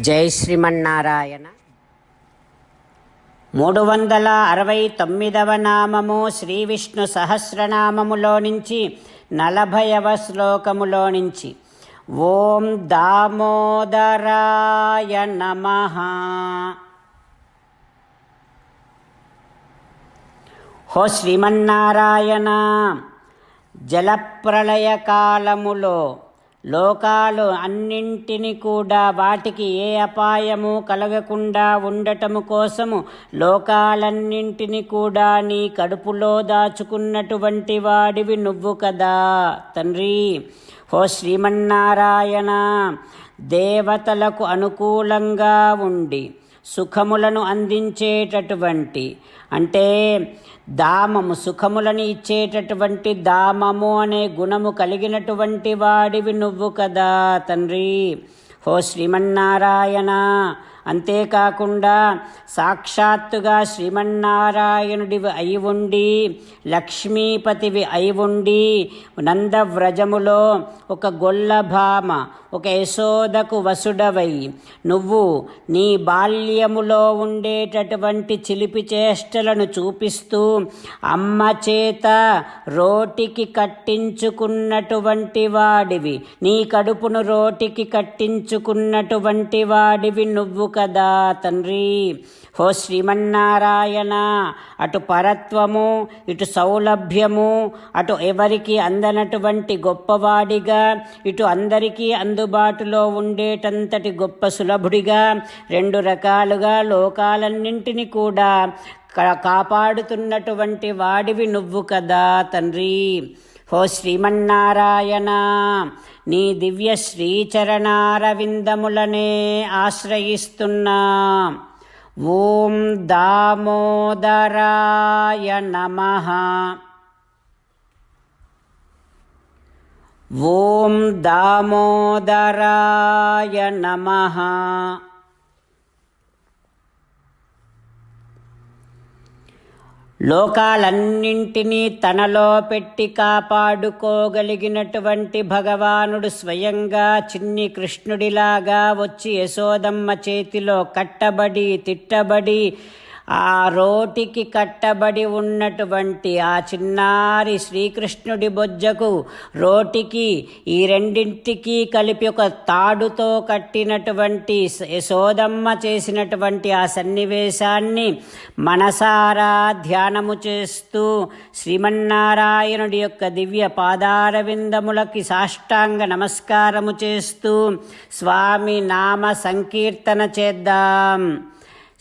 జై శ్రీమన్నారాయణ. మూడు వందల అరవై తొమ్మిదవ నామము శ్రీ విష్ణు సహస్రనామములో నుంచి నలభైవ శ్లోకములో నుంచి. ఓం దామోదరాయ నమ. హో శ్రీమన్నారాయణ జలప్రళయ కాలములో లోకాలు అన్నింటిని కూడా వాటికి ఏ అపాయము కలగకుండా ఉండటము కోసము లోకాలన్నింటిని కూడా నీ కడుపులో దాచుకున్నటువంటి వాడివి నువ్వు కదా తండ్రి. హో శ్రీమన్నారాయణ దేవతలకు అనుకూలంగా ఉండి సుఖములను అందించేటటువంటి అంటే దామము సుఖములను ఇచ్చేటటువంటి దామము అనే గుణము కలిగినటువంటి వాడివి నువ్వు కదా తండ్రి. హో శ్రీమన్నారాయణ అంతేకాకుండా సాక్షాత్తుగా శ్రీమన్నారాయణుడివి అయి ఉండి లక్ష్మీపతివి అయి ఉండి నందవ్రజములో ఒక గొల్లభామ ఒక యశోదకు వసుడవై నువ్వు నీ బాల్యములో ఉండేటటువంటి చిలిపి చేష్టలను చూపిస్తూ అమ్మ చేత రోటికి కట్టించుకున్నటువంటి వాడివి నీ కడుపును రోటికి కట్టించుకున్నటువంటి వాడివి నువ్వు కదా తండ్రి. హో శ్రీమన్నారాయణ అటు పరత్వము ఇటు సౌలభ్యము అటు ఎవరికి అందనటువంటి గొప్పవాడిగా ఇటు అందరికీ అందుబాటులో ఉండేటంతటి గొప్ప సులభుడిగా రెండు రకాలుగా లోకాలన్నింటినీ కూడా కాపాడుతున్నటువంటి వాడివి నువ్వు కదా తండ్రి. హో శ్రీమన్నారాయణ నీ దివ్య శ్రీచరణారవిందములనే ఆశ్రయిస్తున్నా. ॐ दामोदराय नमः। ॐ दामोदराय नमः। లోకాలన్నింటినీ తనలో పెట్టి కాపాడుకోగలిగినటువంటి భగవానుడు స్వయంగా చిన్ని కృష్ణుడిలాగా వచ్చి యశోదమ్మ చేతిలో కట్టబడి తిట్టబడి ఆ రోటికి కట్టబడి ఉన్నటువంటి ఆ చిన్నారి శ్రీకృష్ణుడి బొజ్జకు రోటికి ఈ రెండింటికి కలిపి ఒక తాడుతో కట్టినటువంటి యశోదమ్మ చేసినటువంటి ఆ సన్నివేశాన్ని మనసారా ధ్యానము చేస్తూ శ్రీమన్నారాయణుడి యొక్క దివ్య పాదారవిందములకి సాష్టాంగ నమస్కారము చేస్తూ స్వామి నామ సంకీర్తన చేద్దాం.